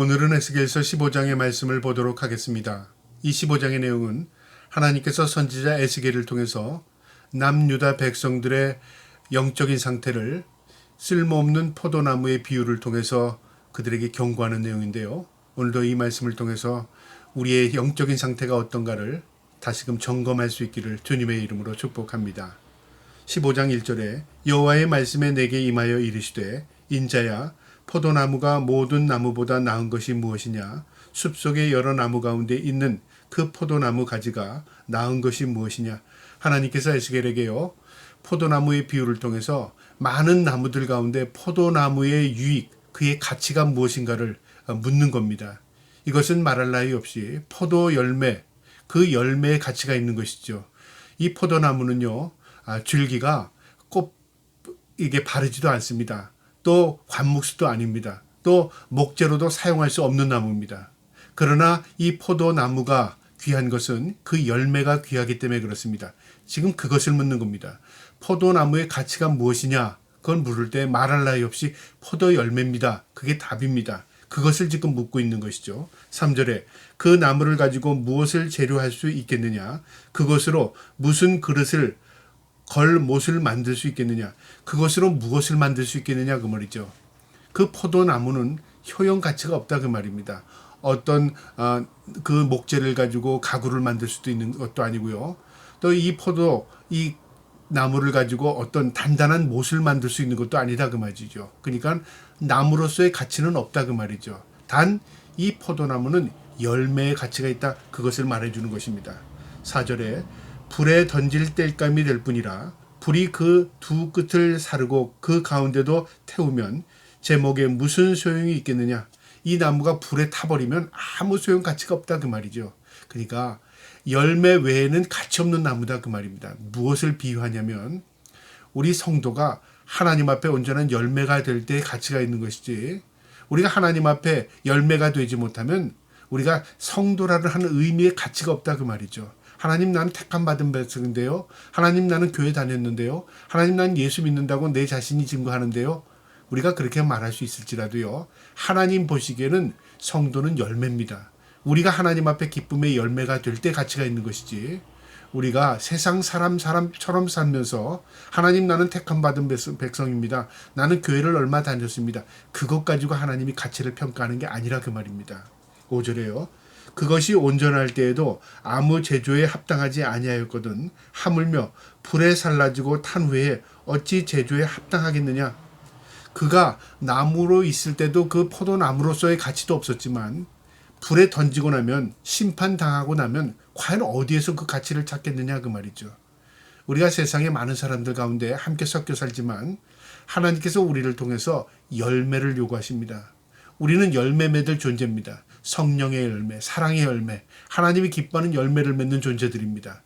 오늘은 에스겔서 15장의 말씀을 보도록 하겠습니다. 이 15장의 내용은 하나님께서 선지자 에스겔을 통해서 남유다 백성들의 영적인 상태를 쓸모없는 포도나무의 비유를 통해서 그들에게 경고하는 내용인데요. 오늘도 이 말씀을 통해서 우리의 영적인 상태가 어떤가를 다시금 점검할 수 있기를 주님의 이름으로 축복합니다. 15장 1절에 여호와의 말씀에 내게 임하여 이르시되 인자야 포도나무가 모든 나무보다 나은 것이 무엇이냐 숲속의 여러 나무 가운데 있는 그 포도나무 가지가 나은 것이 무엇이냐 하나님께서 에스겔에게요 포도나무의 비유를 통해서 많은 나무들 가운데 포도나무의 유익 그의 가치가 무엇인가를 묻는 겁니다. 이것은 말할 나위 없이 포도 열매 그 열매의 가치가 있는 것이죠. 이 포도나무는요 아, 줄기가 꼭 이게 바르지도 않습니다. 또 관목수도 아닙니다. 또 목재로도 사용할 수 없는 나무입니다. 그러나 이 포도나무가 귀한 것은 그 열매가 귀하기 때문에 그렇습니다. 지금 그것을 묻는 겁니다. 포도나무의 가치가 무엇이냐? 그건 물을 때 말할 나위 없이 포도 열매입니다. 그게 답입니다. 그것을 지금 묻고 있는 것이죠. 3절에 그 나무를 가지고 무엇을 재료할 수 있겠느냐? 그것으로 무슨 그릇을 걸 못을 만들 수 있겠느냐? 그것으로 무엇을 만들 수 있겠느냐? 그 말이죠. 그 포도나무는 효용 가치가 없다 그 말입니다. 어떤 어, 그 목재를 가지고 가구를 만들 수도 있는 것도 아니고요. 또 이 포도 이 나무를 가지고 어떤 단단한 못을 만들 수 있는 것도 아니다 그 말이죠. 그러니까 나무로서의 가치는 없다 그 말이죠. 단 이 포도나무는 열매의 가치가 있다 그것을 말해주는 것입니다. 4절에 불에 던질 땔감이 될 뿐이라 불이 그 두 끝을 사르고 그 가운데도 태우면 제목에 무슨 소용이 있겠느냐 이 나무가 불에 타버리면 아무 소용 가치가 없다 그 말이죠. 그러니까 열매 외에는 가치 없는 나무다 그 말입니다. 무엇을 비유하냐면 우리 성도가 하나님 앞에 온전한 열매가 될 때 가치가 있는 것이지 우리가 하나님 앞에 열매가 되지 못하면 우리가 성도라는 하는 의미의 가치가 없다 그 말이죠. 하나님 나는 택함 받은 백성인데요. 하나님 나는 교회 다녔는데요. 하나님 나는 예수 믿는다고 내 자신이 증거하는데요. 우리가 그렇게 말할 수 있을지라도요. 하나님 보시기에는 성도는 열매입니다. 우리가 하나님 앞에 기쁨의 열매가 될 때 가치가 있는 것이지. 우리가 세상 사람 사람처럼 살면서 하나님 나는 택함 받은 백성입니다. 나는 교회를 얼마 다녔습니다. 그것 가지고 하나님이 가치를 평가하는 게 아니라 그 말입니다. 5절에요. 그것이 온전할 때에도 아무 제조에 합당하지 아니하였거든 하물며 불에 살라지고 탄 후에 어찌 제조에 합당하겠느냐 그가 나무로 있을 때도 그 포도나무로서의 가치도 없었지만 불에 던지고 나면 심판당하고 나면 과연 어디에서 그 가치를 찾겠느냐 그 말이죠. 우리가 세상에 많은 사람들 가운데 함께 섞여 살지만 하나님께서 우리를 통해서 열매를 요구하십니다. 우리는 열매 맺을 존재입니다. 성령의 열매, 사랑의 열매, 하나님이 기뻐하는 열매를 맺는 존재들입니다.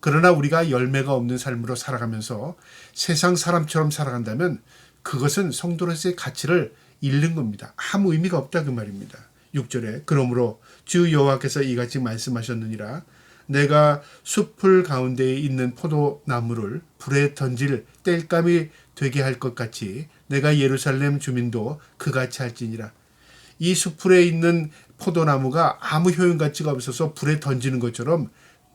그러나 우리가 열매가 없는 삶으로 살아가면서 세상 사람처럼 살아간다면 그것은 성도로서의 가치를 잃는 겁니다. 아무 의미가 없다 그 말입니다. 6절에 그러므로 주 여호와께서 이같이 말씀하셨느니라 내가 숲풀 가운데에 있는 포도나무를 불에 던질 땔감이 되게 할 것 같이 내가 예루살렘 주민도 그같이 할지니라 이 숲풀에 있는 포도나무가 아무 효용 가치가 없어서 불에 던지는 것처럼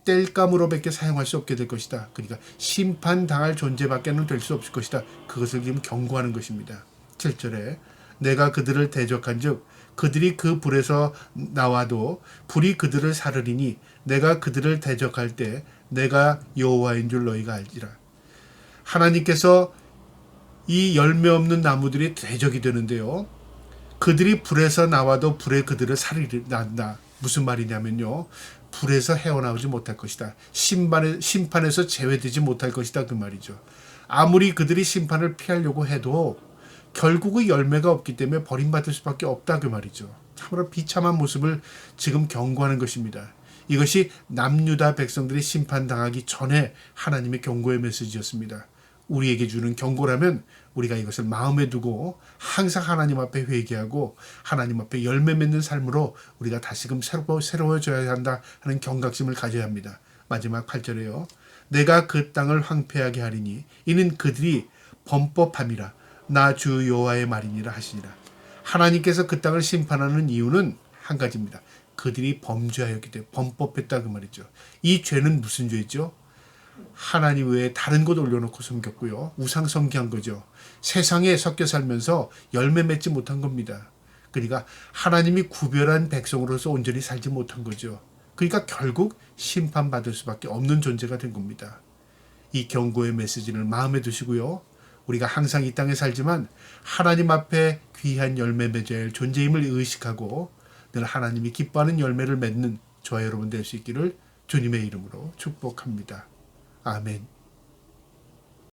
땔감으로밖에 사용할 수 없게 될 것이다. 그러니까 심판당할 존재밖에는 될 수 없을 것이다. 그것을 지금 경고하는 것입니다. 7절에 내가 그들을 대적한즉 그들이 그 불에서 나와도 불이 그들을 사르리니 내가 그들을 대적할 때 내가 여호와인 줄 너희가 알지라. 하나님께서 이 열매 없는 나무들이 대적이 되는데요. 그들이 불에서 나와도 불에 그들을 살리난다. 무슨 말이냐면요. 불에서 헤어나오지 못할 것이다. 심판에, 심판에서 제외되지 못할 것이다. 그 말이죠. 아무리 그들이 심판을 피하려고 해도 결국의 열매가 없기 때문에 버림받을 수밖에 없다. 그 말이죠. 참으로 비참한 모습을 지금 경고하는 것입니다. 이것이 남유다 백성들이 심판당하기 전에 하나님의 경고의 메시지였습니다. 우리에게 주는 경고라면 우리가 이것을 마음에 두고 항상 하나님 앞에 회개하고 하나님 앞에 열매 맺는 삶으로 우리가 다시금 새로, 새로워져야 한다 하는 경각심을 가져야 합니다. 마지막 8절에요. 내가 그 땅을 황폐하게 하리니 이는 그들이 범법함이라 나 주 여호와의 말이니라 하시니라. 하나님께서 그 땅을 심판하는 이유는 한 가지입니다. 그들이 범죄하였기 때문에 범법했다 그 말이죠. 이 죄는 무슨 죄죠? 하나님 외에 다른 곳 올려놓고 섬겼고요. 우상 섬기한 거죠. 세상에 섞여 살면서 열매 맺지 못한 겁니다. 그러니까 하나님이 구별한 백성으로서 온전히 살지 못한 거죠. 그러니까 결국 심판받을 수밖에 없는 존재가 된 겁니다. 이 경고의 메시지를 마음에 두시고요. 우리가 항상 이 땅에 살지만 하나님 앞에 귀한 열매 맺어야 할 존재임을 의식하고 늘 하나님이 기뻐하는 열매를 맺는 저와 여러분 될 수 있기를 주님의 이름으로 축복합니다. 아멘.